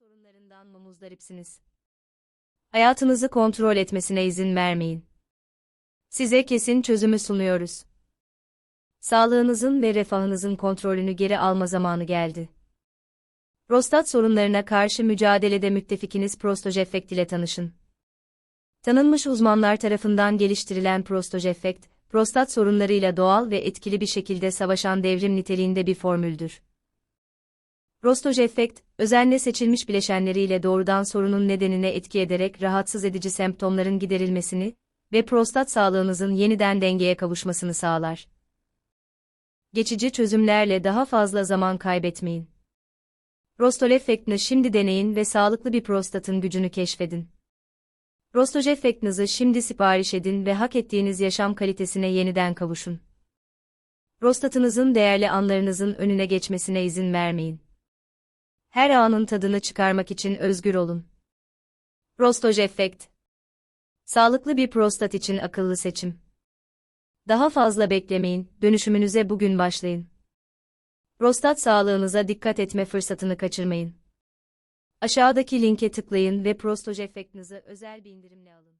sorunlarından mı muzdaripsiniz? Hayatınızı kontrol etmesine izin vermeyin. Size kesin çözümü sunuyoruz. Sağlığınızın ve refahınızın kontrolünü geri alma zamanı geldi. Prostat sorunlarına karşı mücadelede müttefikiniz Prostojefekt ile tanışın. Tanınmış uzmanlar tarafından geliştirilen Prostojefekt, prostat sorunlarıyla doğal ve etkili bir şekilde savaşan devrim niteliğinde bir formüldür. Prostojefekt, özenle seçilmiş bileşenleriyle doğrudan sorunun nedenine etki ederek rahatsız edici semptomların giderilmesini ve prostat sağlığınızın yeniden dengeye kavuşmasını sağlar. Geçici çözümlerle daha fazla zaman kaybetmeyin. Rostolefektini şimdi deneyin ve sağlıklı bir prostatın gücünü keşfedin. Rostojefektinizi şimdi sipariş edin ve hak ettiğiniz yaşam kalitesine yeniden kavuşun. Prostatınızın değerli anlarınızın önüne geçmesine izin vermeyin. Her anın tadını çıkarmak için özgür olun. Prostojefekt Sağlıklı bir prostat için akıllı seçim. Daha fazla beklemeyin, dönüşümünüze bugün başlayın. Prostat sağlığınıza dikkat etme fırsatını kaçırmayın. Aşağıdaki linke tıklayın ve Prostojefektinizi özel bir indirimle alın.